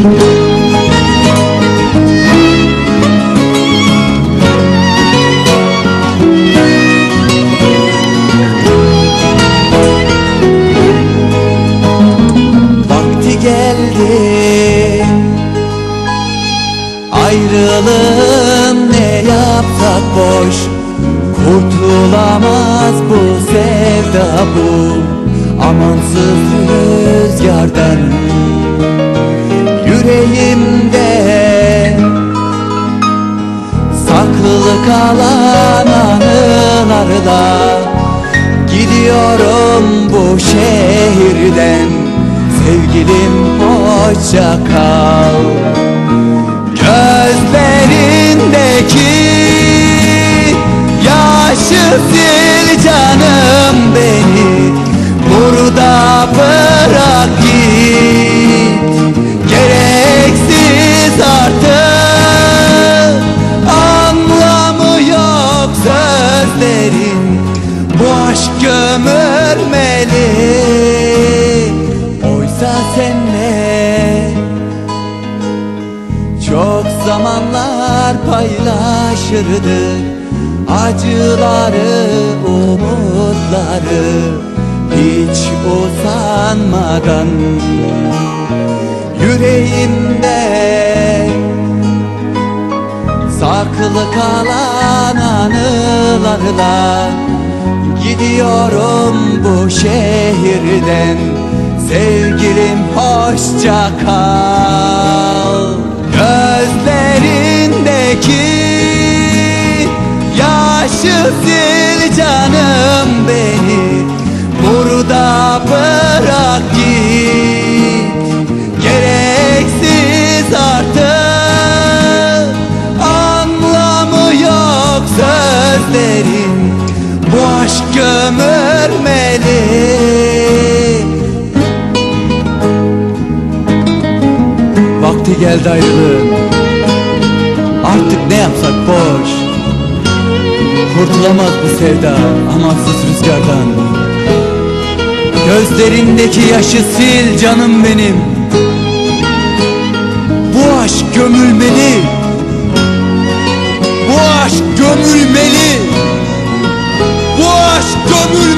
Vakti geldi. Ayrılığın ne yapsak boş. Kurtulamaz bu sevda bu. Amansız rüzgardan. Yüreğimde Saklı kalan anılarla Gidiyorum bu şehirden. Sevgilim hoşça kal aşk gömülmeli Oysa senle çok zamanlar paylaşırdık Acıları, umutları Hiç usanmadan. Yüreğimde Saklı kalan anılarla Gidiyorum bu şehirden Sevgilim hoşça kal. Gözlerindeki Yaşı sil canım beni Burada bırak git aşk gömülmeli Vakti geldi ayrılığın. Artık ne yapsak boş. Kurtulamaz bu sevda amansız rüzgardan. Gözlerindeki yaşı sil canım benim. Bu aşk gömülmeli. Bu aşk gömülmeli Gönül